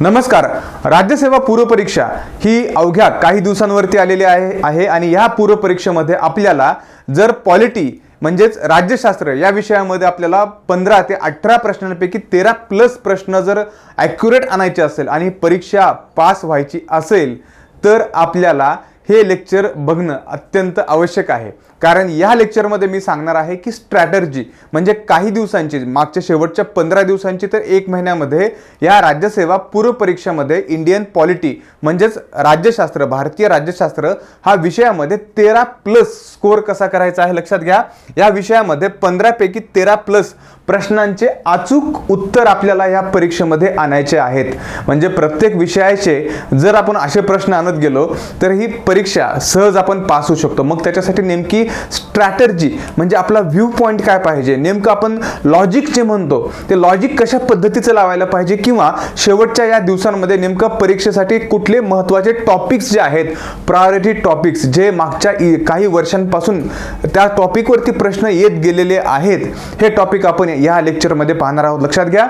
नमस्कार. राज्यसेवा पूर्वपरीक्षा ही अवघ्या काही दिवसांवरती आलेली आहे आहे आणि या पूर्वपरीक्षेमध्ये आपल्याला जर पॉलिटी म्हणजेच राज्यशास्त्र या विषयामध्ये आपल्याला पंधरा ते अठरा प्रश्नांपैकी तेरा प्लस प्रश्न जर ॲक्युरेट आणायचे असेल आणि परीक्षा पास व्हायची असेल तर आपल्याला हे लेक्चर बघणं अत्यंत आवश्यक आहे. कारण या लेक्चरमध्ये मी सांगणार आहे की स्ट्रॅटर्जी म्हणजे काही दिवसांची मागच्या शेवटच्या पंधरा दिवसांची तर एक महिन्यामध्ये या राज्यसेवा पूर्वपरीक्षामध्ये इंडियन पॉलिटी म्हणजेच राज्यशास्त्र भारतीय राज्यशास्त्र हा विषयामध्ये तेरा प्लस स्कोअर कसा करायचा आहे लक्षात घ्या. या विषयामध्ये पंधरापैकी तेरा प्लस प्रश्नांचे अचूक उत्तर आपल्याला या परीक्षेमध्ये आणायचे आहेत. म्हणजे प्रत्येक विषयाचे जर आपण असे प्रश्न आणत गेलो तर ही परीक्षा सहज आपण पास होऊ शकतो. मग त्याच्यासाठी नेमकी स्ट्रॅटर्जी म्हणजे आपला व्ह्यू पॉईंट काय पाहिजे? नेमकं आपण लॉजिक जे म्हणतो ते लॉजिक कशा पद्धतीचं लावायला पाहिजे? किंवा शेवटच्या या दिवसांमध्ये नेमकं परीक्षेसाठी कुठले महत्त्वाचे टॉपिक्स जे आहेत प्रायोरिटी टॉपिक्स जे मागच्या काही वर्षांपासून त्या टॉपिकवरती प्रश्न येत गेलेले आहेत हे टॉपिक आपण या लेक्चरमध्ये पाहणार आहोत. लक्षात घ्या.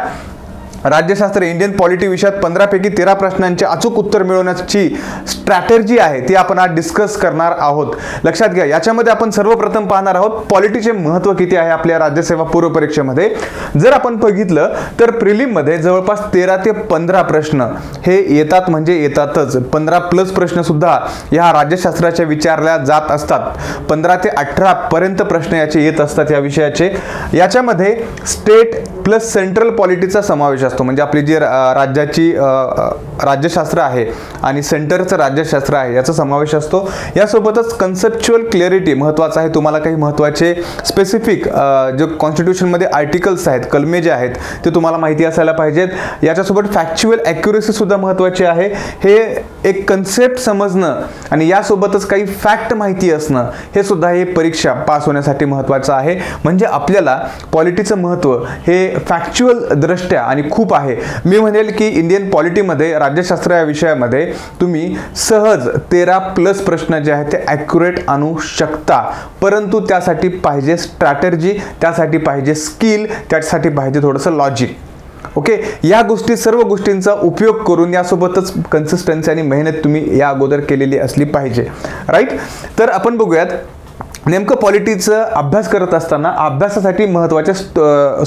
राज्यशास्त्र इंडियन पॉलिटी विषयात पंधरापैकी तेरा प्रश्नांचे अचूक उत्तर मिळवण्याची स्ट्रॅटर्जी आहे ती आपण आज डिस्कस करणार आहोत. लक्षात घ्या याच्यामध्ये आपण सर्वप्रथम पाहणार आहोत पॉलिटीचे महत्त्व किती आहे आपल्या राज्यसेवा पूर्व परीक्षेमध्ये जर आपण बघितलं तर प्रिलिममध्ये जवळपास तेरा ते पंधरा प्रश्न हे येतात म्हणजे येतातच. पंधरा प्लस प्रश्न सुद्धा या राज्यशास्त्राच्या विचारल्या जात असतात. पंधरा ते अठरा पर्यंत प्रश्न याचे येत असतात या विषयाचे. याच्यामध्ये स्टेट प्लस सेंट्रल पॉलिटीचा समावेश असतो. म्हणजे आपली जी रा- राज्याची राज्यशास्त्र आहे आणि सेंटरचं राज्यशास्त्र आहे याचा समावेश असतो. यासोबतच कन्सेप्च्युअल क्लिअरिटी महत्त्वाचं आहे. तुम्हाला काही महत्त्वाचे स्पेसिफिक जे कॉन्स्टिट्यूशनमध्ये आर्टिकल्स आहेत कलमे जे आहेत ते तुम्हाला माहिती असायला पाहिजेत. याच्यासोबत फॅक्च्युअल ॲक्युरेसीसुद्धा महत्त्वाची आहे. हे एक कन्सेप्ट समजणं आणि यासोबतच काही फॅक्ट माहिती असणं हे सुद्धा हे परीक्षा पास होण्यासाठी महत्त्वाचं आहे. म्हणजे आपल्याला पॉलिटीचं महत्त्व हे फॅक्च्युअल दृष्ट्या आणि खूप आहे. मी म्हणेल की इंडियन पॉलिटीमध्ये राज्यशास्त्र या विषयामध्ये तुम्ही सहज तेरा प्लस प्रश्न जे आहेत ते ॲक्युरेट आणू शकता. परंतु त्यासाठी पाहिजे स्ट्रॅटर्जी त्यासाठी पाहिजे स्किल त्यासाठी पाहिजे थोडंसं लॉजिक ओके या गोष्टी सर्व गोष्टींचा उपयोग करून यासोबतच कन्सिस्टन्सी आणि मेहनत तुम्ही या अगोदर केलेली असली पाहिजे. राईट तर आपण बघूयात नेमकं पॉलिटीचं अभ्यास करत असताना अभ्यासासाठी महत्त्वाचे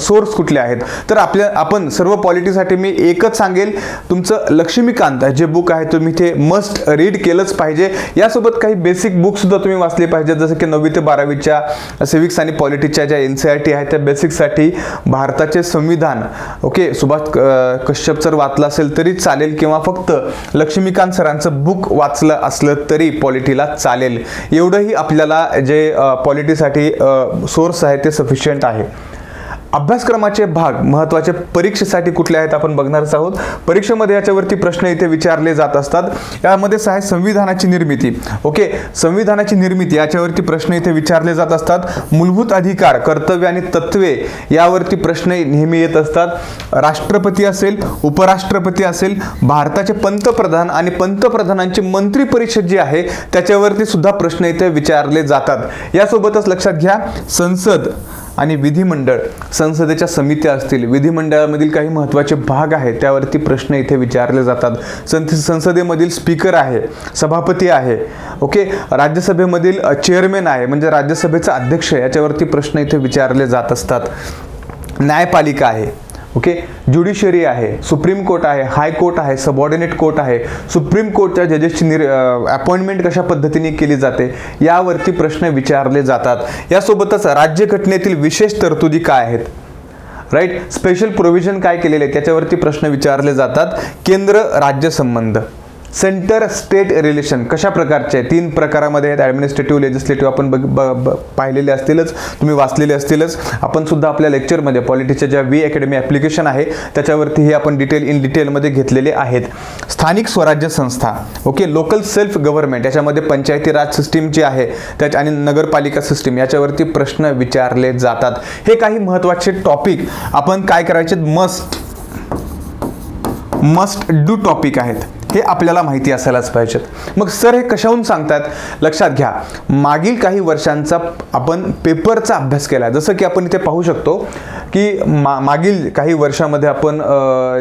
सोर्स कुठले आहेत? तर आपल्या आपण सर्व पॉलिटीसाठी मी एकच सांगेल. तुमचं लक्ष्मीकांत जे बुक आहे तुम्ही ते मस्ट रीड केलंच पाहिजे. यासोबत काही बेसिक बुकसुद्धा तुम्ही वाचले पाहिजेत जसं की नववी ते बारावीच्या सिविक्स आणि पॉलिटीच्या ज्या एन सी आर टी आहेत त्या बेसिकसाठी भारताचे संविधान. ओके सुभाष कश्यप जर वाचलं असेल तरी चालेल किंवा फक्त लक्ष्मीकांत सरांचं बुक वाचलं असलं तरी पॉलिटीला चालेल. एवढंही आपल्याला जे पॉलिटीसाठी सोर्स आहे ते सफिशियंट आहे. अभ्यासक्रमाचे भाग महत्त्वाचे परीक्षेसाठी कुठले आहेत आपण बघणारच आहोत. परीक्षेमध्ये याच्यावरती प्रश्न इथे विचारले जात असतात. यामध्येच आहे संविधानाची निर्मिती. ओके? संविधानाची निर्मिती याच्यावरती प्रश्न इथे विचारले जात असतात. मूलभूत अधिकार कर्तव्य आणि तत्वे यावरती प्रश्न नेहमी येत असतात. राष्ट्रपती असेल उपराष्ट्रपती असेल भारताचे पंतप्रधान आणि पंतप्रधानांची मंत्री परिषद जी आहे त्याच्यावरती सुद्धा प्रश्न इथे विचारले जातात. यासोबतच लक्षात घ्या संसद आणि विधिमंडळ संसदेच्या समित्या असतील विधिमंडळामधील काही महत्त्वाचे भाग आहेत त्यावरती प्रश्न इथे विचारले जातात. संस संसदेमधील स्पीकर आहे सभापती आहे ओके? राज्यसभेमधील चेअरमॅन आहे म्हणजे राज्यसभेचा अध्यक्ष याच्यावरती प्रश्न इथे विचारले जात असतात. न्यायपालिका आहे ओके ज्युडिशरी आहे सुप्रीम कोर्ट आहे हाय कोर्ट आहे सबऑर्डिनेट कोर्ट आहे. सुप्रीम कोर्टच्या जजेसची निर अपॉइंटमेंट कशा पद्धतीने केली जाते यावरती प्रश्न विचारले जातात. यासोबतच राज्यघटनेतील विशेष तरतुदी काय आहेत? राईट स्पेशल प्रोव्हिजन काय केलेले आहे त्याच्यावरती प्रश्न विचारले जातात. केंद्र राज्य संबंध. सेंटर स्टेट रिलेशन कशा प्रकारचे? आहे तीन प्रकारामध्ये आहेत. ॲडमिनिस्ट्रेटिव्ह लेजिस्लेटिव्ह आपण बघ ब- ब- पाहिलेले असतीलच. तुम्ही वाचलेले असतीलच. आपण सुद्धा आपल्या लेक्चरमध्ये पॉलिटीच्या ज्या वी अकॅडमी ॲप्लिकेशन आहे त्याच्यावरती हे आपण डिटेल इन डिटेलमध्ये घेतलेले आहेत. स्थानिक स्वराज्य संस्था ओके लोकल सेल्फ गव्हर्नमेंट याच्यामध्ये पंचायती राज सिस्टीम जी आहे त्याच्या आणि नगरपालिका सिस्टीम याच्यावरती प्रश्न विचारले जातात. हे काही महत्त्वाचे टॉपिक आपण काय करायचे मस्ट मस्ट डू टॉपिक आहेत. हे आपल्याला माहिती असायलाच पाहिजेत. मग सर हे कशाहून सांगतात? लक्षात घ्या. मागील काही वर्षांचा आपण पेपरचा अभ्यास केला. जसं की आपण इथे पाहू शकतो की मा मागील काही वर्षामध्ये आपण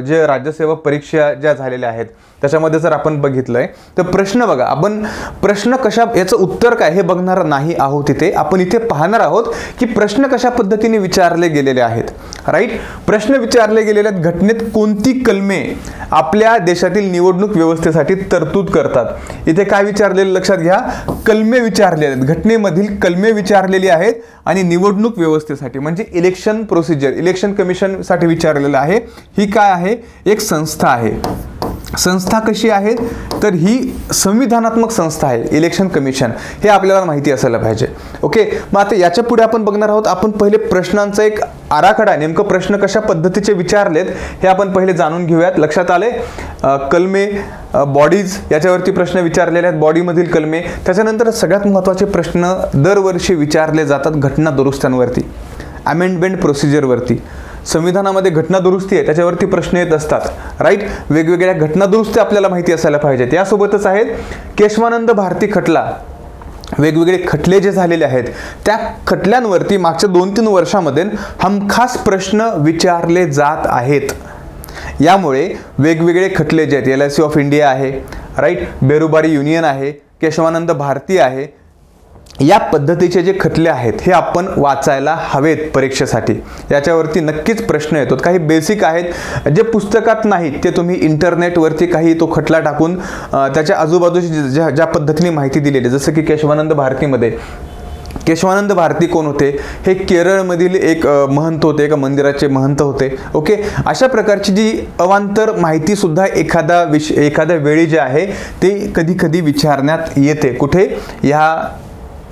जे राज्यसेवा परीक्षा ज्या झालेल्या आहेत त्याच्यामध्ये जर आपण बघितलंय तर प्रश्न बघा आपण प्रश्न कशा याचं उत्तर काय हे बघणार नाही आहोत इथे. आपण इथे पाहणार आहोत की प्रश्न कशा पद्धतीने विचारले गेलेले आहेत. राईट प्रश्न विचारले गेलेले आहेत घटनेत कोणती कलमे आपल्या देशातील निवडणूक व्यवस्थेसाठी तरतूद करतात? इथे काय विचारलेलं लक्षात घ्या? कलमे विचारले आहेत. घटनेमधील कलमे विचारलेली आहेत आणि निवडणूक व्यवस्थेसाठी म्हणजे इलेक्शन प्रोसिजर इलेक्शन कमिशनसाठी विचारलेलं आहे. ही काय आहे? एक संस्था आहे. संस्था कशी आहे तर ही संविधानात्मक संस्था आहे इलेक्शन कमिशन हे आपल्याला माहिती असायला पाहिजे. ओके मग आता याच्यापुढे आपण बघणार आहोत आपण पहिले प्रश्नांचा एक आराखडा नेमकं प्रश्न कशा पद्धतीचे विचारलेत हे आपण पहिले जाणून घेऊयात. लक्षात आले कलमे बॉडीज याच्यावरती प्रश्न विचारलेले आहेत. बॉडीमधील कलमे. त्याच्यानंतर सगळ्यात महत्त्वाचे प्रश्न दरवर्षी विचारले जातात घटना दुरुस्त्यांवरती. अमेंडमेंट प्रोसिजरवरती संविधानामध्ये घटना दुरुस्ती आहे त्याच्यावरती प्रश्न येत असतात. राईट वेगवेगळ्या घटना दुरुस्ती आपल्याला माहिती असायला पाहिजेत. यासोबतच आहेत केशवानंद भारती खटला. वेगवेगळे खटले जे झालेले आहेत त्या खटल्यांवरती मागच्या दोन तीन वर्षामध्ये हमखास प्रश्न विचारले जात आहेत. यामुळे वेगवेगळे खटले जे आहेत L I C of India आहे राईट बेरुबारी युनियन आहे केशवानंद भारती आहे या पद्धतीचे जे खटले आहेत हे आपण वाचायला हवेत परीक्षेसाठी. याच्यावरती नक्कीच प्रश्न येतो. काही बेसिक आहेत जे पुस्तकात नाहीत ते तुम्ही इंटरनेटवरती काही तो खटला टाकून त्याच्या आजूबाजूची ज्या ज्या पद्धतीने माहिती दिलेली जसं की केशवानंद भारतीमध्ये. केशवानंद भारती कोण होते? हे केरळमधील एक महंत होते एका मंदिराचे महंत होते. ओके? अशा प्रकारची जी अवांतर माहितीसुद्धा एखादा विष एखाद्या वेळी जे आहे ते कधी कधी विचारण्यात येते. कुठे? ह्या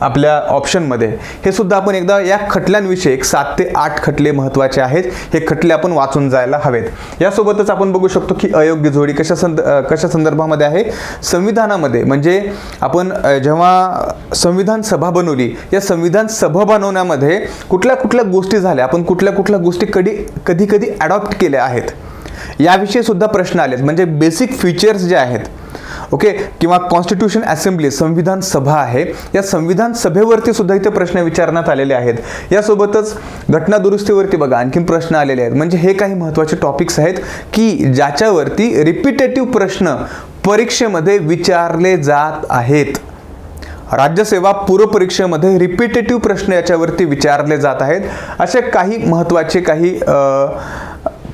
आपल्या ऑप्शनमध्ये हे सुद्धा आपण एकदा या खटल्यांविषयी एक सात ते आठ खटले महत्त्वाचे आहेत. हे खटले आपण वाचून जायला हवेत. यासोबतच आपण बघू शकतो की अयोग्य जोडी कशा संद कशा संदर्भामध्ये आहे? संविधानामध्ये म्हणजे आपण जेव्हा संविधान सभा बनवली या संविधान सभा बनवण्यामध्ये कुठल्या कुठल्या गोष्टी झाल्या? आपण कुठल्या कुठल्या गोष्टी कधी कधी कधी ॲडॉप्ट केल्या आहेत? याविषयी सुद्धा प्रश्न आलेत. म्हणजे बेसिक फीचर्स जे आहेत ओके? किंवा कॉन्स्टिट्यूशन असेंब्ली संविधान सभा आहे. या संविधान सभेवरती सुद्धा इथे प्रश्न विचारण्यात आलेले आहेत. यासोबतच घटना दुरुस्तीवरती बघा आणखीन प्रश्न आलेले आहेत. म्हणजे हे काही महत्त्वाचे टॉपिक्स आहेत की ज्याच्यावरती रिपिटेटिव्ह प्रश्न परीक्षेमध्ये विचारले जात आहेत. राज्यसेवा पूर्व परीक्षेमध्ये रिपिटेटिव्ह प्रश्न याच्यावरती विचारले जात आहेत. असे काही महत्त्वाचे काही आ,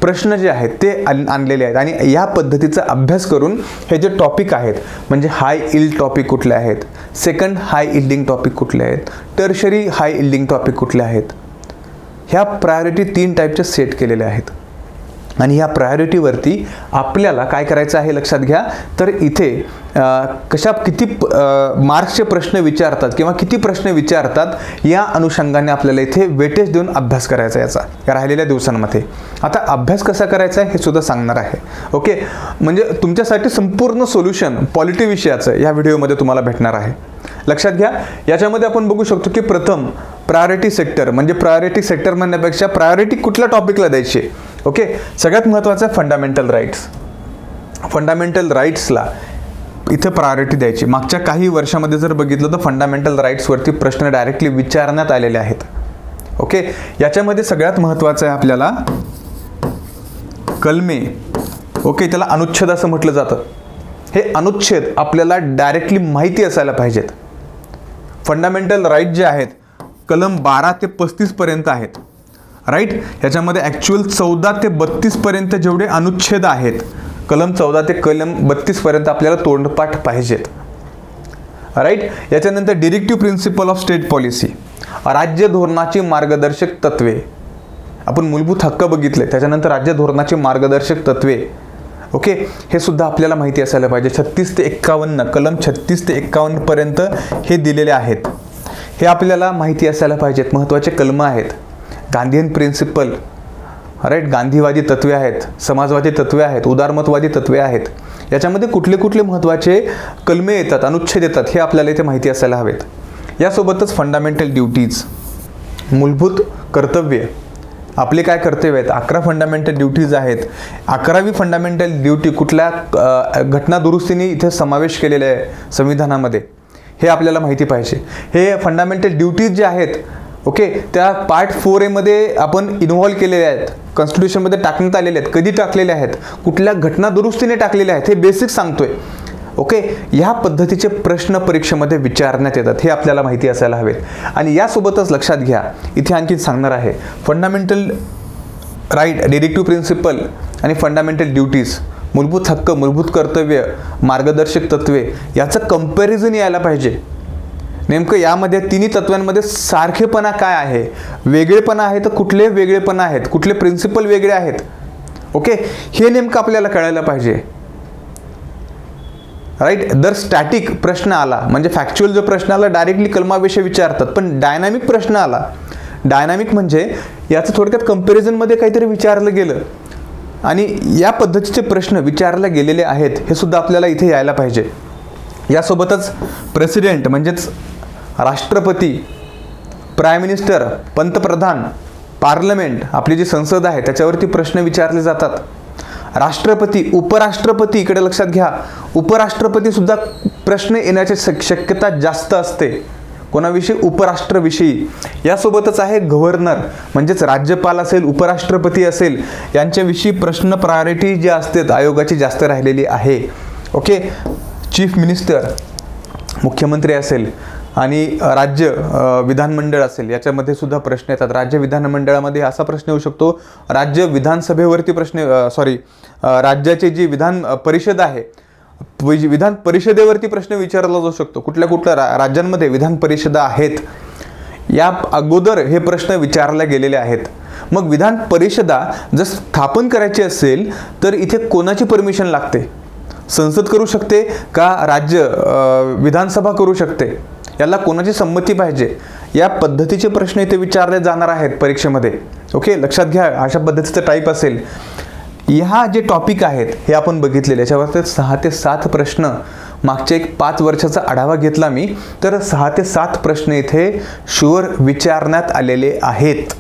प्रश्न जे आहेत ते आण- आणलेले आहेत. आणि या पद्धतीचा अभ्यास करून हे जे टॉपिक आहेत म्हणजे हाय इल्ड टॉपिक कुठले आहेत सेकंड हाय इल्डिंग टॉपिक कुठले आहेत टर्शरी हाय इल्डिंग टॉपिक कुठले आहेत ह्या प्रायोरिटी तीन टाईपच्या सेट केलेल्या आहेत. आणि ह्या प्रायोरिटीवरती आपल्याला काय करायचं आहे लक्षात घ्या. तर इथे कशा किती मार्क्सचे प्रश्न विचारतात किंवा किती प्रश्न विचारतात या अनुषंगाने आपल्याला इथे वेटेज देऊन अभ्यास करायचा आहे याचा या राहिलेल्या दिवसांमध्ये. आता अभ्यास कसा करायचा आहे हे सुद्धा सांगणार आहे. ओके? म्हणजे तुमच्यासाठी संपूर्ण सोल्युशन पॉलिटी विषयाचं या व्हिडिओमध्ये तुम्हाला भेटणार आहे. लक्षात घ्या. याच्यामध्ये आपण बघू शकतो की प्रथम प्रायोरिटी सेक्टर म्हणजे प्रायोरिटी सेक्टर म्हणण्यापेक्षा प्रायोरिटी कुठल्या टॉपिकला द्यायची? ओके सगळ्यात महत्त्वाचं आहे फंडामेंटल राईट्स फंडामेंटल राईट्सला इथं प्रायोरिटी द्यायची. मागच्या काही वर्षामध्ये जर बघितलं तर फंडामेंटल राईट्सवरती प्रश्न डायरेक्टली विचारण्यात आलेले आहेत. ओके याच्यामध्ये सगळ्यात महत्त्वाचं आहे आपल्याला कलमे. ओके त्याला अनुच्छेद असं म्हटलं जातं. हे अनुच्छेद आपल्याला डायरेक्टली माहिती असायला पाहिजेत. फंडामेंटल राईट जे आहेत कलम बारा ते पस्तीसपर्यंत आहेत. राईट याच्यामध्ये ॲक्च्युअल चौदा ते बत्तीसपर्यंत जेवढे अनुच्छेद आहेत कलम चौदा ते कलम बत्तीसपर्यंत आपल्याला तोंडपाठ पाहिजेत. राईट याच्यानंतर directive principle of state policy राज्य धोरणाची मार्गदर्शक तत्वे. आपण मूलभूत हक्क बघितले त्याच्यानंतर राज्य धोरणाची मार्गदर्शक तत्वे. ओके हे सुद्धा आपल्याला माहिती असायला पाहिजे. छत्तीस ते एक्कावन्न कलम छत्तीस ते एक्कावन्न पर्यंत हे दिलेले आहेत. हे आपल्याला माहिती असायला पाहिजेत. महत्त्वाचे कलम आहेत. गांधीयन प्रिन्सिपल राईट गांधीवादी तत्वे आहेत समाजवादी तत्वे आहेत उदारमतवादी तत्वे आहेत. याच्यामध्ये कुठले कुठले महत्त्वाचे कलमे येतात अनुच्छेद येतात हे आपल्याला इथे माहिती असायला हवेत. यासोबतच फंडामेंटल ड्युटीज मूलभूत कर्तव्य. आपले काय कर्तव्य आहेत? अकरा फंडामेंटल ड्युटीज आहेत. अकरावी फंडामेंटल ड्युटी कुठल्या घटना दुरुस्तीने इथे समावेश केलेला आहे संविधानामध्ये? हे आपल्याला माहिती पाहिजे. हे फंडामेंटल ड्युटीज जे आहेत ओके त्या पार्ट फोर एमध्ये आपण इन्व्हॉल्व केलेले आहेत. कॉन्स्टिट्यूशनमध्ये टाकण्यात आलेले आहेत. कधी टाकलेले आहेत? कुठल्या घटना दुरुस्तीने टाकलेले आहेत? हे बेसिक सांगतोय. ओके ह्या पद्धतीचे प्रश्न परीक्षेमध्ये विचारण्यात येतात. हे आपल्याला माहिती असायला हवेत. आणि यासोबतच लक्षात घ्या इथे आणखी सांगणार आहे. फंडामेंटल राईट डिरेक्टिव्ह प्रिन्सिपल आणि फंडामेंटल ड्युटीज मूलभूत हक्क मूलभूत कर्तव्य मार्गदर्शक तत्वे याचं कंपॅरिझन यायला पाहिजे. नेमकं यामध्ये तिन्ही तत्वांमध्ये सारखेपणा काय आहे? वेगळेपणा आहे तर कुठले वेगळेपणा आहेत? कुठले प्रिन्सिपल वेगळे आहेत? ओके हे नेमकं आपल्याला कळायला पाहिजे. राईट दर स्टॅटिक प्रश्न आला म्हणजे फॅक्च्युअल जो प्रश्न आला डायरेक्टली कलमाविषयी विचारतात. पण डायनामिक प्रश्न आला डायनामिक म्हणजे याचं थोडक्यात कंपॅरिझनमध्ये काहीतरी विचारलं गेलं. आणि या पद्धतीचे प्रश्न विचारले गेलेले आहेत हे सुद्धा आपल्याला इथे यायला पाहिजे. यासोबतच प्रेसिडेंट म्हणजेच राष्ट्रपती प्राईम मिनिस्टर पंतप्रधान पार्लमेंट आपली जी संसद आहे त्याच्यावरती प्रश्न विचारले जातात. राष्ट्रपती उपराष्ट्रपती इकडे लक्षात घ्या. उपराष्ट्रपतीसुद्धा प्रश्न येण्याची शक- शक्यता जास्त असते. कोणाविषयी? उपराष्ट्रविषयी. यासोबतच आहे गव्हर्नर म्हणजेच राज्यपाल असेल उपराष्ट्रपती असेल यांच्याविषयी प्रश्न प्रायोरिटी जी असतात आयोगाची जास्त राहिलेली आहे. ओके? चीफ मिनिस्टर मुख्यमंत्री असेल आणि राज्य विधानमंडळ असेल याच्यामध्ये सुद्धा प्रश्न येतात. राज्य विधानमंडळामध्ये असा प्रश्न येऊ शकतो. राज्य विधानसभेवरती प्रश्न सॉरी राज्याची जी विधान परिषद आहे विधान परिषदेवरती प्रश्न विचारला जाऊ शकतो. कुठल्या कुठल्या रा- राज्यांमध्ये विधान परिषदा आहेत? या अगोदर हे प्रश्न विचारले गेलेले आहेत. मग विधान परिषदा जर स्थापन करायची असेल तर इथे कोणाची परमिशन लागते? संसद करू शकते का राज्य विधानसभा करू शकते? याला कोणाची संमती पाहिजे? या पद्धतीचे प्रश्न इथे विचारले जाणार आहेत परीक्षेमध्ये. ओके? लक्षात घ्या अशा पद्धतीचं टाईप असेल. ह्या जे टॉपिक आहेत हे आपण बघितलेले. याच्यावरती सहा ते सात प्रश्न मागच्या एक पाच वर्षाचा आढावा घेतला मी. तर सहा ते सात प्रश्न इथे शुअर विचारण्यात आलेले आहेत.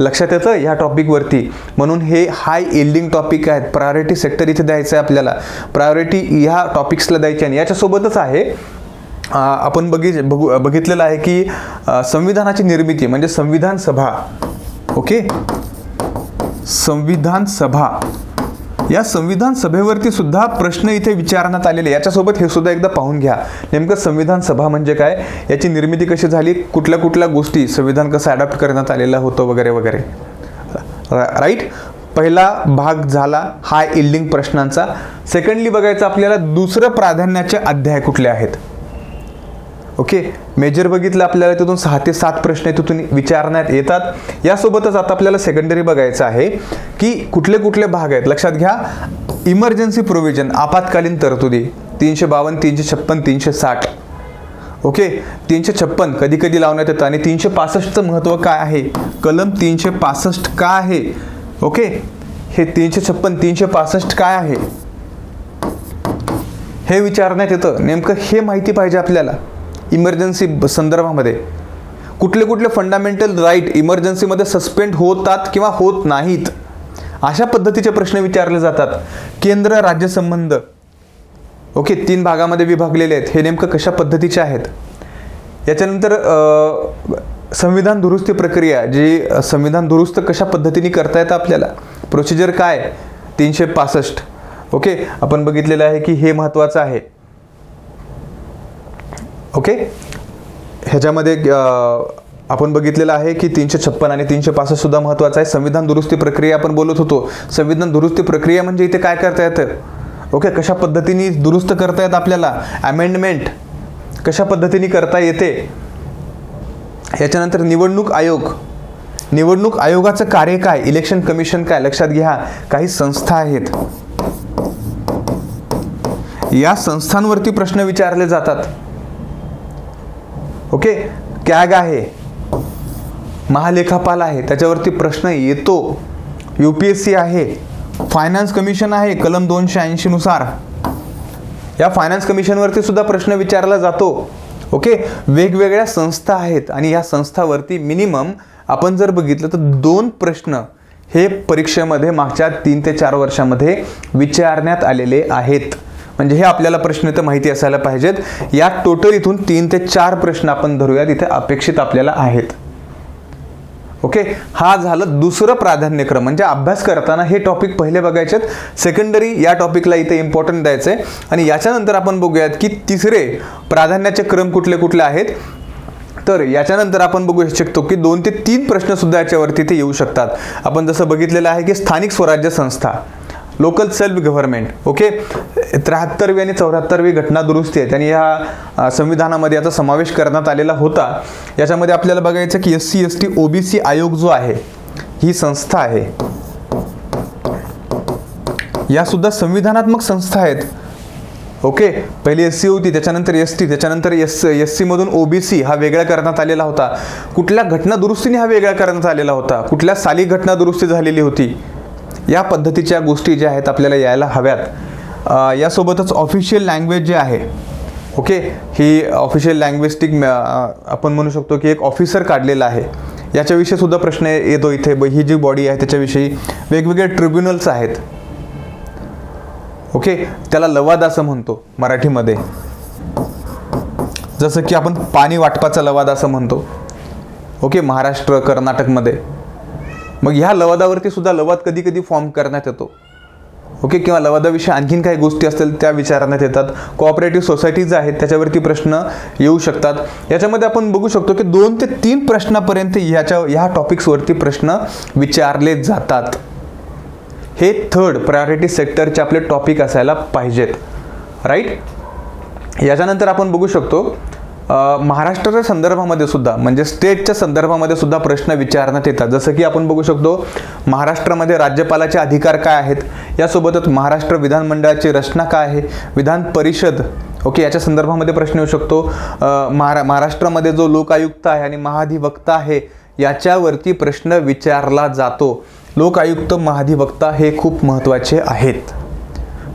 लक्षात येतं ह्या टॉपिकवरती म्हणून हे हाय इल्डिंग टॉपिक आहेत. प्रायोरिटी सेक्टर इथे द्यायचं आहे आपल्याला. प्रायोरिटी ह्या टॉपिक्सला द्यायची आणि याच्यासोबतच आहे आपण बघि बघू बघितलेलं आहे की संविधानाची निर्मिती म्हणजे संविधान सभा. ओके? संविधान सभा. या संविधान सभेवरती सुद्धा प्रश्न इथे विचारण्यात आलेले याच्यासोबत हे सुद्धा एकदा पाहून घ्या. नेमकं संविधान सभा म्हणजे काय? याची निर्मिती कशी झाली? कुठल्या कुठल्या गोष्टी संविधान कसं अडॅप्ट करण्यात आलेलं होतं वगैरे वगैरे. राईट पहिला भाग झाला हाय इल्डिंग प्रश्नांचा. सेकंडली बघायचं आपल्याला दुसरं प्राधान्याचे अध्याय कुठले आहेत? ओके? मेजर बघितलं आपल्याला तिथून सहा ते सात प्रश्न तिथून विचारण्यात येतात. यासोबतच आता आपल्याला सेकंडरी बघायचं आहे की कुठले कुठले भाग आहेत? लक्षात घ्या इमर्जन्सी प्रोव्हिजन आपत्कालीन तरतुदी तीनशे बावन्न तीनशे छप्पन तीनशे साठ. ओके? तीनशे छप्पन कधी कधी लावण्यात येतं. आणि तीनशे पासष्टचं महत्त्व काय आहे? कलम तीनशे पासष्ट का आहे? ओके? हे तीनशे छप्पन तीनशे पासष्ट काय आहे? हे विचारण्यात येतं. नेमकं हे माहिती पाहिजे आपल्याला. इमर्जन्सी संदर्भामध्ये कुठले कुठले फंडामेंटल राईट इमर्जन्सीमध्ये सस्पेंड होतात किंवा होत नाहीत अशा पद्धतीचे प्रश्न विचारले जातात. केंद्र राज्य संबंध. ओके तीन भागामध्ये विभागलेले आहेत. हे नेमकं कशा पद्धतीचे आहेत? याच्यानंतर संविधान दुरुस्ती प्रक्रिया जी संविधान दुरुस्त कशा पद्धतीने करता येतं आपल्याला? प्रोसिजर काय? तीनशे पासष्ट. ओके आपण बघितलेलं आहे की हे महत्त्वाचं आहे. ओके? ह्याच्यामध्ये आपण बघितलेलं आहे की तीनशे छप्पन आणि तीनशे पासष्ट सुद्धा महत्त्वाचं आहे. संविधान दुरुस्ती प्रक्रिया आपण बोलत होतो. संविधान दुरुस्ती प्रक्रिया म्हणजे इथे काय करता येतं? ओके कशा पद्धतीने दुरुस्त करता येत आपल्याला? अमेंडमेंट कशा पद्धतीने करता येते? याच्यानंतर निवडणूक आयोग. निवडणूक आयोगाचं कार्य काय? इलेक्शन कमिशन काय? लक्षात घ्या. काही संस्था आहेत. या संस्थांवरती प्रश्न विचारले जातात. ओके? कॅग आहे. महालेखापाल आहे. त्याच्यावरती प्रश्न येतो. यू पी एस सी आहे. फायनान्स कमिशन आहे. कलम दोनशे ऐंशीनुसार या फायनान्स कमिशनवरती सुद्धा प्रश्न विचारला जातो. ओके? वेगवेगळ्या संस्था आहेत आणि या संस्थावरती मिनिमम आपण जर बघितलं तर दोन प्रश्न हे परीक्षेमध्ये मागच्या तीन ते चार वर्षामध्ये विचारण्यात आलेले आहेत. म्हणजे हे आपल्याला प्रश्न तर माहिती असायला पाहिजेत. या टोटल इथून तीन ते चार प्रश्न आपण धरूयात. इथे अपेक्षित आपल्याला आहेत. ओके? हा झालं दुसरं प्राधान्यक्रम. म्हणजे अभ्यास करताना हे टॉपिक पहिले बघायचे सेकंडरी या टॉपिकला इथे इम्पॉर्टंट द्यायचं आहे आणि याच्यानंतर आपण बघूयात की तिसरे प्राधान्याचे क्रम कुठले कुठले आहेत. तर याच्यानंतर आपण बघू शकतो की दोन ते तीन प्रश्नसुद्धा याच्यावरती ते येऊ शकतात. आपण जसं बघितलेलं आहे की स्थानिक स्वराज्य संस्था. लोकल सेल्फ गव्हर्नमेंट ओके त्र्याहत्तरवी आणि चौऱ्याहत्तरवी घटना दुरुस्ती आहेत. आणि या संविधानामध्ये याचा समावेश करण्यात आलेला होता. याच्यामध्ये आपल्याला बघायचं की S C S T OBC आयोग जो आहे ही संस्था आहे. या सुद्धा संविधानात्मक संस्था आहेत. ओके पहिली एस सी होती त्याच्यानंतर एस टी त्याच्यानंतर एस एस सीमधून ओबीसी हा वेगळा करण्यात आलेला होता. कुठल्या घटना दुरुस्तीने हा वेगळा करण्यात आलेला होता? कुठल्या साली घटना दुरुस्ती झालेली होती? या पद्धतीच्या गोष्टी ज्या आहेत आपल्याला यायला हव्यात. यासोबतच ऑफिशियल लँग्वेज जे आहे ओके ही ऑफिशियल लँग्वेस्टिक आपण म्हणू शकतो की एक ऑफिसर काढलेला आहे. याच्याविषयी सुद्धा प्रश्न येतो इथे. ब- ही जी बॉडी आहे त्याच्याविषयी वेगवेगळे ट्रिब्युनल्स आहेत. ओके त्याला लवाद असं म्हणतो मराठीमध्ये. जसं की आपण पाणी वाटपाचा लवाद असं म्हणतो. ओके महाराष्ट्र कर्नाटकमध्ये. मग ह्या लवादावरती सुद्धा लवाद कधी कधी फॉर्म करण्यात येतो. ओके किंवा लवादाविषयी आणखीन काही गोष्टी असतील त्या विचारण्यात येतात. कोऑपरेटिव्ह सोसायटीज आहेत त्याच्यावरती प्रश्न येऊ शकतात. याच्यामध्ये आपण बघू शकतो की दोन ते तीन प्रश्नापर्यंत ह्याच्या ह्या टॉपिक्सवरती प्रश्न विचारले जातात. हे थर्ड प्रायोरिटी सेक्टरचे आपले टॉपिक असायला पाहिजेत. राईट याच्यानंतर आपण बघू शकतो महाराष्ट्राच्या संदर्भामध्ये सुद्धा म्हणजे स्टेटच्या संदर्भामध्ये सुद्धा प्रश्न विचारण्यात येतात. जसं की आपण बघू शकतो महाराष्ट्रामध्ये राज्यपालाचे अधिकार काय आहेत? यासोबतच महाराष्ट्र विधानमंडळाची रचना काय आहे? विधान परिषद ओके याच्या संदर्भामध्ये प्रश्न येऊ शकतो. महारा महाराष्ट्रामध्ये जो लोकायुक्त आहे आणि महाधिवक्ता आहे याच्यावरती प्रश्न विचारला जातो. लोकायुक्त महाधिवक्ता हे खूप महत्त्वाचे आहेत.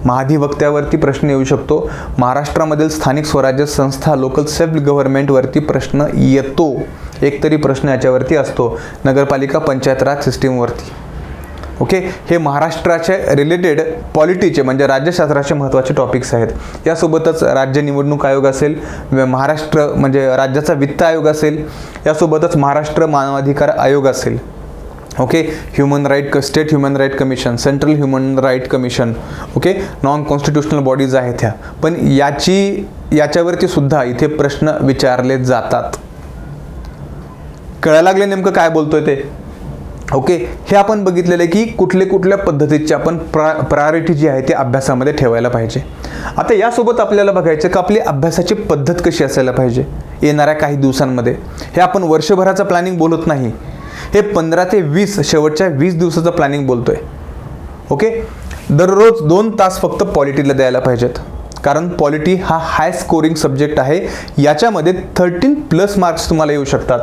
महाधिवक्त्यावरती प्रश्न येऊ शकतो. महाराष्ट्रामधील स्थानिक स्वराज्य संस्था लोकल सेल्फ गव्हर्नमेंटवरती प्रश्न येतो. एक तरी प्रश्न याच्यावरती असतो. नगरपालिका पंचायत राज सिस्टीमवरती ओके? हे महाराष्ट्राचे रिलेटेड पॉलिटीचे म्हणजे राज्यशास्त्राचे महत्त्वाचे टॉपिक्स आहेत. यासोबतच राज्य निवडणूक आयोग असेल महाराष्ट्र म्हणजे राज्याचा वित्त आयोग असेल यासोबतच महाराष्ट्र मानवाधिकार आयोग असेल. Okay human right state human right commission central human right commission okay non constitutional bodies आहेत ह्या. पण याची याच्यावरती सुद्धा इथे प्रश्न विचारले जातात. कळायला लागले नेमकं काय बोलतोय ते? ओके हे आपण बघितलेलं आहे की कुठले कुठल्या पद्धतीची आपण प्रा प्रायोरिटी जी आहे ती अभ्यासामध्ये ठेवायला पाहिजे. आता यासोबत आपल्याला बघायचं की आपली अभ्यासाची पद्धत कशी असायला पाहिजे येणाऱ्या काही दिवसांमध्ये. हे आपण वर्षभराचं प्लॅनिंग बोलत नाही. हे पंधरा ते वीस शेवटच्या वीस दिवसाचं प्लॅनिंग बोलतोय. ओके दररोज दोन तास फक्त पॉलिटीला द्यायला पाहिजेत. कारण पॉलिटी हा हाय स्कोरिंग सब्जेक्ट आहे. याच्यामध्ये थर्टीन प्लस मार्क्स तुम्हाला येऊ शकतात.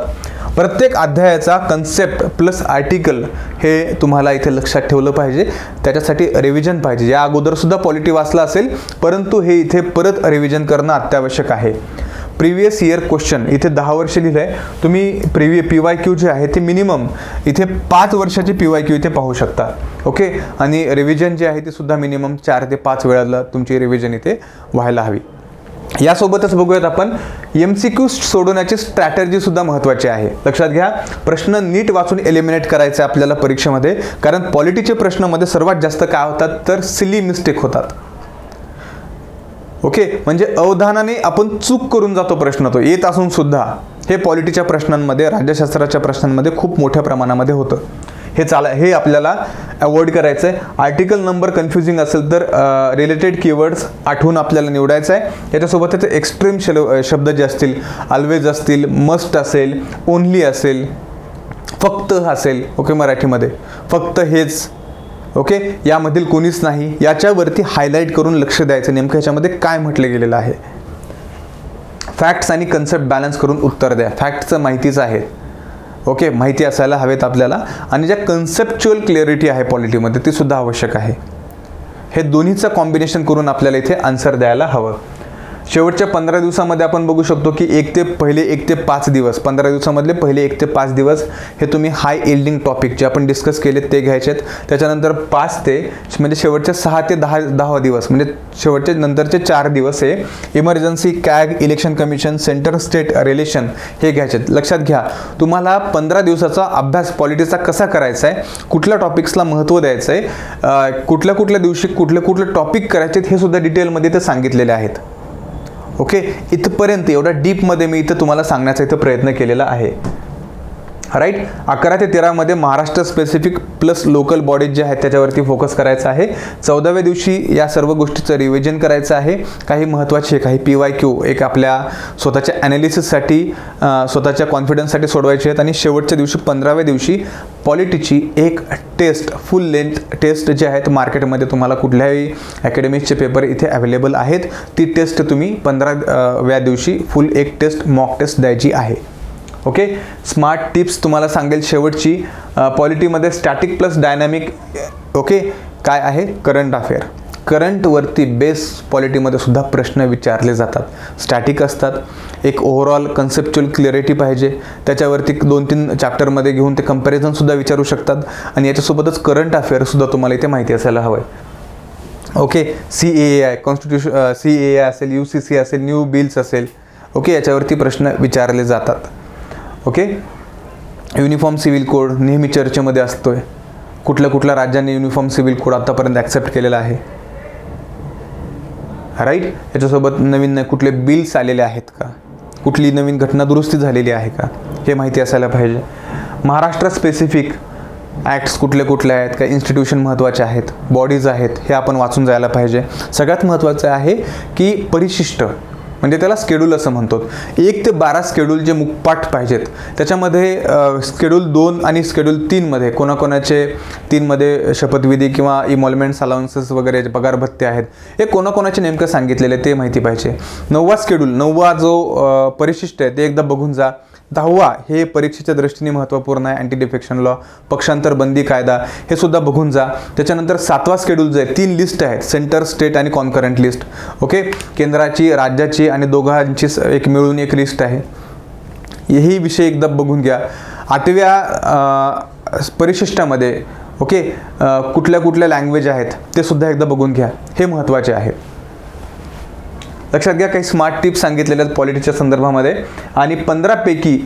प्रत्येक अध्यायाचा कन्सेप्ट प्लस आर्टिकल हे तुम्हाला इथे लक्षात ठेवलं पाहिजे. त्याच्यासाठी रिव्हिजन पाहिजे. या अगोदरसुद्धा पॉलिटी वाचला असेल परंतु हे इथे परत रिव्हिजन करणं अत्यावश्यक आहे. प्रिव्हियस इयर क्वेश्चन इथे दहा वर्ष लिहिलं आहे तुम्ही प्रिव्हि पी वाय क्यू जे आहे ते मिनिमम इथे पाच वर्षाचे पी वाय क्यू इथे पाहू शकता. ओके आणि रिव्हिजन जे आहे ते सुद्धा मिनिमम चार ते पाच वेळाला तुमची रिव्हिजन इथे व्हायला हवी. यासोबतच बघूयात आपण एम सी क्यू सोडवण्याची स्ट्रॅटर्जी सुद्धा महत्त्वाची आहे. लक्षात घ्या प्रश्न नीट वाचून एलिमिनेट करायचे आहे आपल्याला परीक्षेमध्ये कारण पॉलिटीचे प्रश्नामध्ये सर्वात जास्त काय होतात? तर सिली मिस्टेक होतात. ओके? म्हणजे अवधानाने आपण चूक करून जातो प्रश्न तो. येत असून सुद्धा हे पॉलिटीच्या प्रश्नांमध्ये राज्यशास्त्राच्या प्रश्नांमध्ये खूप मोठ्या प्रमाणामध्ये होतं. हे चाला हे आपल्याला अवॉइड करायचं आहे आर्टिकल नंबर कन्फ्युजिंग असेल तर रिलेटेड कीवर्ड्स आठवून आपल्याला निवडायचं आहे त्याच्यासोबत त्याचे एक्स्ट्रीम शल शब्द जे असतील ऑलवेज असतील मस्ट असेल ओनली असेल फक्त असेल ओके मराठीमध्ये. फक्त हेच ओके? यामधील कोणीच नाही. याच्यावरती हायलाईट करून लक्ष द्यायचं. नेमकं याच्यामध्ये काय म्हटलं गेलेलं आहे? फॅक्ट्स आणि कन्सेप्ट बॅलन्स करून उत्तर द्या. फॅक्टचं माहितीच आहे. ओके? माहिती असायला हवेत आपल्याला. आणि ज्या कन्सेप्च्युअल क्लिअरिटी आहे पॉलिटीमध्ये ती सुद्धा आवश्यक आहे. हे दोन्हीचं कॉम्बिनेशन करून आपल्याला इथे आन्सर द्यायला हवं. शेवटच्या पंधरा दिवसामध्ये आपण बघू शकतो की एक ते पहिले एक ते पाच दिवस पंधरा दिवसामधले पहिले एक ते पाच दिवस हे तुम्ही हाय एल्डिंग टॉपिक जे आपण डिस्कस केले ते घ्यायचे आहेत. त्याच्यानंतर पाच ते म्हणजे शेवटचे सहा ते दहा दहा दिवस म्हणजे शेवटचे नंतरचे चार दिवस हे emergency CAG election commission centre state relation हे घ्यायचे आहेत. लक्षात घ्या तुम्हाला पंधरा दिवसाचा अभ्यास पॉलिटिक्सचा कसा करायचा आहे कुठल्या टॉपिक्सला महत्त्व द्यायचं आहे कुठल्या कुठल्या दिवशी कुठले कुठले टॉपिक करायचे आहेत हे सुद्धा डिटेलमध्ये ते सांगितलेले आहेत. ओके इथपर्यंत एवढा डीपमध्ये मी इथं तुम्हाला सांगण्याचा इथं प्रयत्न केलेला आहे. राईट अकरा ते तेरामध्ये Maharashtra specific plus local bodies जे आहेत त्याच्यावरती फोकस करायचा आहे. चौदाव्या दिवशी या सर्व गोष्टीचं रिव्हिजन करायचं आहे. काही महत्त्वाचे काही पी वाय क्यू एक आपल्या स्वतःच्या ॲनालिसिससाठी स्वतःच्या कॉन्फिडन्ससाठी सोडवायचे आहेत. आणि शेवटच्या दिवशी पंधराव्या दिवशी पॉलिटीची एक टेस्ट फुल लेंथ टेस्ट जे आहेत मार्केटमध्ये तुम्हाला कुठल्याही अकॅडमीजचे पेपर इथे अवेलेबल आहेत. ती टेस्ट तुम्ही पंधराव्या दिवशी फुल एक टेस्ट मॉक टेस्ट द्यायची आहे. ओके? स्मार्ट टिप्स तुम्हाला सांगेल शेवटची. पॉलिटीमध्ये स्टॅटिक प्लस डायनॅमिक ओके? काय आहे? करंट अफेअर करंटवरती बेस पॉलिटीमध्ये सुद्धा प्रश्न विचारले जातात. स्टॅटिक असतात. एक ओव्हरऑल कन्सेप्च्युअल क्लिअरिटी पाहिजे. त्याच्यावरती दोन तीन चॅप्टरमध्ये घेऊन ते कम्पॅरिझनसुद्धा विचारू शकतात. आणि याच्यासोबतच करंट अफेअरसुद्धा तुम्हाला इथे माहिती असायला हवं आहे okay C A I constitution C A I असेल यू सी सी असेल न्यू बिल्स असेल ओके? याच्यावरती प्रश्न विचारले जातात. ओके? युनिफॉर्म सिव्हिल कोड नेहमी चर्चेमध्ये असतो आहे कुठल्या कुठल्या राज्यांनी युनिफॉर्म सिव्हिल कोड आत्तापर्यंत ॲक्सेप्ट केलेला आहे? राईट याच्यासोबत नवीन कुठले बिल्स आलेले आहेत का? कुठली नवीन घटना दुरुस्ती झालेली आहे का? हे माहिती असायला पाहिजे. महाराष्ट्र स्पेसिफिक ॲक्ट्स कुठले कुठले आहेत? काय इन्स्टिट्यूशन महत्त्वाचे आहेत? बॉडीज आहेत हे आपण वाचून जायला पाहिजे. सगळ्यात महत्त्वाचं आहे की परिशिष्ट. म्हणजे त्याला स्केड्यूल असं म्हणतो एक ते बारा स्केड्यूल जे मुखपाठ पाहिजेत त्याच्यामध्ये स्केड्यूल दोन आणि स्केड्यूल तीनमध्ये कोणाकोणाचे तीनमध्ये शपथविधी किंवा इमॉल्मेंट्स अलाउन्सेस वगैरे जे पगार भत्ते आहेत हे कोणाकोणाचे नेमकं सांगितलेले ते माहिती पाहिजे. नववा स्केड्यूल नववा जो परिशिष्ट आहे ते एकदा बघून जा. दहावा हे परीक्षेच्या दृष्टीने महत्त्वपूर्ण आहे अँटी डिफेक्शन लॉ पक्षांतर बंदी कायदा हे सुद्धा बघून जा. त्याच्यानंतर सातवा स्केड्यूल जे आहे तीन लिस्ट आहेत सेंटर स्टेट आणि कॉन्करंट लिस्ट ओके केंद्राची राज्याची आणि दोघांची स- एक मिळून एक लिस्ट आहे. हेही विषय एकदा बघून घ्या. आठव्या परिशिष्टामध्ये ओके कुठल्या कुठल्या लँग्वेज आहेत ते सुद्धा एकदा बघून घ्या. हे महत्त्वाचे आहे. लक्षात घ्या काही स्मार्ट टिप्स सांगितलेल्या आहेत पॉलिटीच्या संदर्भामध्ये. आणि पंधरापैकी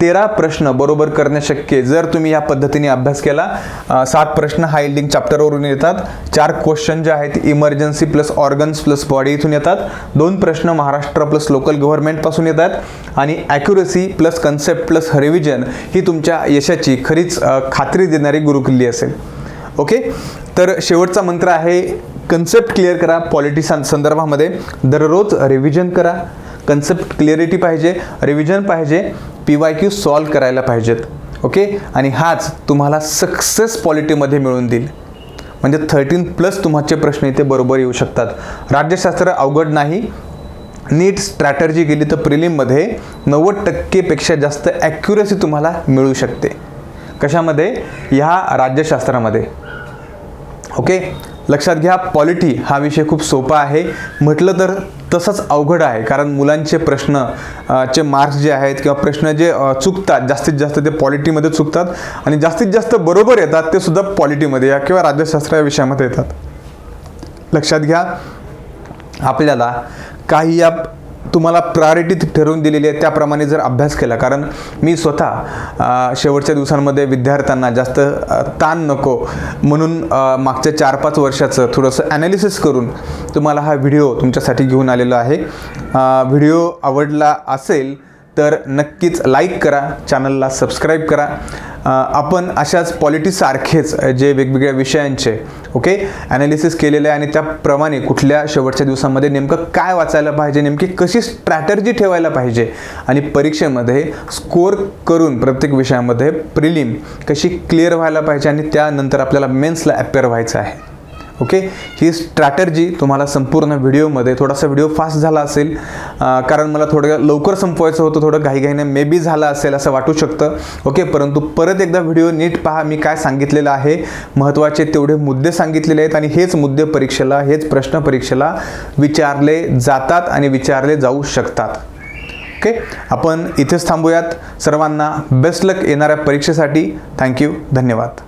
तेरा प्रश्न बरोबर करणे शक्य जर तुम्ही या पद्धतीने अभ्यास केला सात प्रश्न हा चॅप्टरवरून येतात. चार क्वेश्चन जे आहेत emergency plus organs plus body इथून येतात. दोन प्रश्न महाराष्ट्र प्लस लोकल गव्हर्नमेंटपासून येतात. आणि accuracy plus concept plus revision ही तुमच्या यशाची खरीच खात्री देणारी गुरुकिल्ली असेल. ओके? तर शेवटचा मंत्र आहे कन्सेप्ट क्लिअर करा. पॉलिटी संदर्भामध्ये दररोज रिव्हिजन करा. कन्सेप्ट क्लिअरिटी पाहिजे. रिव्हिजन पाहिजे. पी वाय क्यू सॉल्व करायला पाहिजेत. ओके आणि हाच तुम्हाला सक्सेस पॉलिटीमध्ये मिळून देईल. म्हणजे थर्टीन प्लस तुम्हाचे प्रश्न इथे बरोबर येऊ शकतात. राज्यशास्त्र अवघड नाही. नीट स्ट्रॅटर्जी गेली तर प्रिलिममध्ये नव्वद टक्केपेक्षा जास्त ॲक्युरसी तुम्हाला मिळू शकते. कशामध्ये? ह्या राज्यशास्त्रामध्ये. ओके लक्षात घ्या पॉलिटी हा विषय खूप सोपा आहे. म्हटलं तर तसंच अवघड आहे कारण मुलांचे प्रश्न चे मार्क्स जे आहेत किंवा प्रश्न जे चुकतात जास्तीत जास्त ते पॉलिटीमध्ये चुकतात आणि जास्तीत जास्त बरोबर येतात ते सुद्धा पॉलिटीमध्ये या किंवा राज्यशास्त्र या विषयामध्ये येतात. लक्षात घ्या आपल्याला काही या तुम्हाला प्रायोरिटी ठरवून दिलेली आहे त्याप्रमाणे जर अभ्यास केला. कारण मी स्वतः शेवटच्या दिवसांमध्ये विद्यार्थ्यांना जास्त ताण नको म्हणून मागच्या चार पाच वर्षाचं थोडंसं ॲनालिसिस करून तुम्हाला हा व्हिडिओ तुमच्यासाठी घेऊन आलेला आहे. व्हिडिओ आवडला असेल तर नक्कीच लाईक करा चॅनलला सबस्क्राईब करा. आपण अशाच पॉलिटीसारखेच जे वेगवेगळ्या विषयांचे ओके ॲनालिसिस केलेले आहे आणि त्याप्रमाणे कुठल्या शेवटच्या दिवसामध्ये नेमकं काय वाचायला पाहिजे नेमकी कशी स्ट्रॅटर्जी ठेवायला पाहिजे आणि परीक्षेमध्ये स्कोर करून प्रत्येक विषयामध्ये प्रिलिम कशी क्लिअर व्हायला पाहिजे आणि त्यानंतर आपल्याला मेन्सला अपेअर व्हायचं आहे. ओके ही स्ट्रॅटर्जी तुम्हाला संपूर्ण व्हिडिओमध्ये थोडासा व्हिडिओ फास्ट झाला असेल. कारण मला थोडं लवकर संपवायचं होतं थोडं घाईघाईने मे बी झालं असेल असं वाटू शकतं. ओके परंतु परत एकदा व्हिडिओ नीट पहा मी काय सांगितलेलं आहे. महत्त्वाचे तेवढे मुद्दे सांगितलेले आहेत आणि हेच मुद्दे परीक्षेला हेच प्रश्न परीक्षेला विचारले जातात आणि विचारले जाऊ शकतात. ओके आपण इथेच थांबूयात. सर्वांना बेस्ट लक येणाऱ्या परीक्षेसाठी. थँक्यू धन्यवाद.